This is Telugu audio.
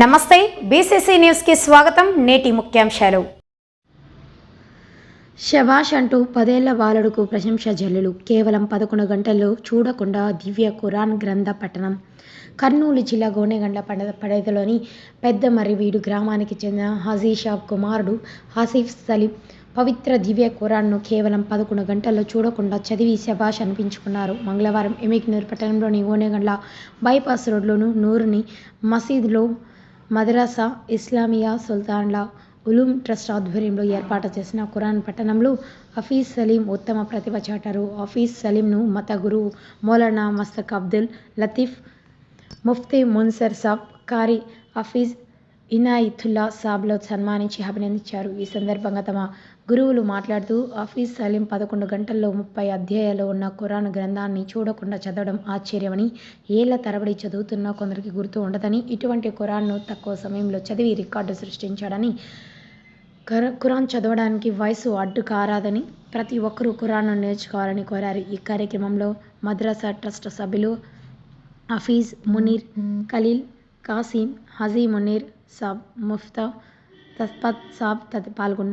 నమస్తే బీసీసీ న్యూస్కి స్వాగతం నేటి ముఖ్యాంశాలు. శభాష్ అంటూ పదేళ్ళ బాలుడుకు ప్రశంస జల్లులు. కేవలం పదకొండు గంటల్లో చూడకుండా దివ్య ఖురాన్ గ్రంథ పట్టణం కర్నూలు జిల్లా గోనెగండ్ల పడ పరిధిలోని పెద్ద మర్రివీడు గ్రామానికి చెందిన హజీషాబ్ కుమారుడు హసీఫ్ సలీం పవిత్ర దివ్య ఖురాన్ను కేవలం పదకొండు గంటల్లో చూడకుండా చదివి శభాష్ అనిపించుకున్నారు. మంగళవారం ఎమిగ్నూర్ పట్టణంలోని గోనెగండ్ల బైపాస్ రోడ్లోను నూరుని మసీదులో మదరసా ఇస్లామియా సుల్తాన్ల ఉలూం ట్రస్ట్ ఆధ్వర్యంలో ఏర్పాటు చేసిన ఖురాన్ పట్టణంలో హఫీజ్ సలీం ఉత్తమ ప్రతిభ చాటారు. హఫీజ్ సలీంను మత గురువు మౌలానా మస్తక్ అబ్దుల్ లతీఫ్ ముఫ్తీ మున్సర్ సాబ్ కారి హఫీజ్ ఇనాయితుల్లా సాబ్లో సన్మానించి అభినందించారు. ఈ సందర్భంగా తమ గురువులు మాట్లాడుతూ హఫీజ్ సలీం పదకొండు గంటల్లో ముప్పై అధ్యాయాలు ఉన్న ఖురాన్ గ్రంథాన్ని చూడకుండా చదవడం ఆశ్చర్యమని ఏళ్ళ తరబడి చదువుతున్న కొందరికి గుర్తు ఉండదని ఇటువంటి ఖురాన్ను తక్కువ సమయంలో చదివి రికార్డు సృష్టించాడని ఖుర- ఖురాన్ చదవడానికి వయసు అడ్డు కారాదని ప్రతి ఒక్కరూ ఖురాన్ను నేర్చుకోవాలని కోరారు. ఈ కార్యక్రమంలో మద్రాసా ట్రస్ట్ సభ్యులు హఫీజ్ మునీర్ ఖలీల్ కాసిం హజీ మునీర్ సాబ్ ముఫ్తా తస్పత్ సాబ్ తది పాల్గొన్నారు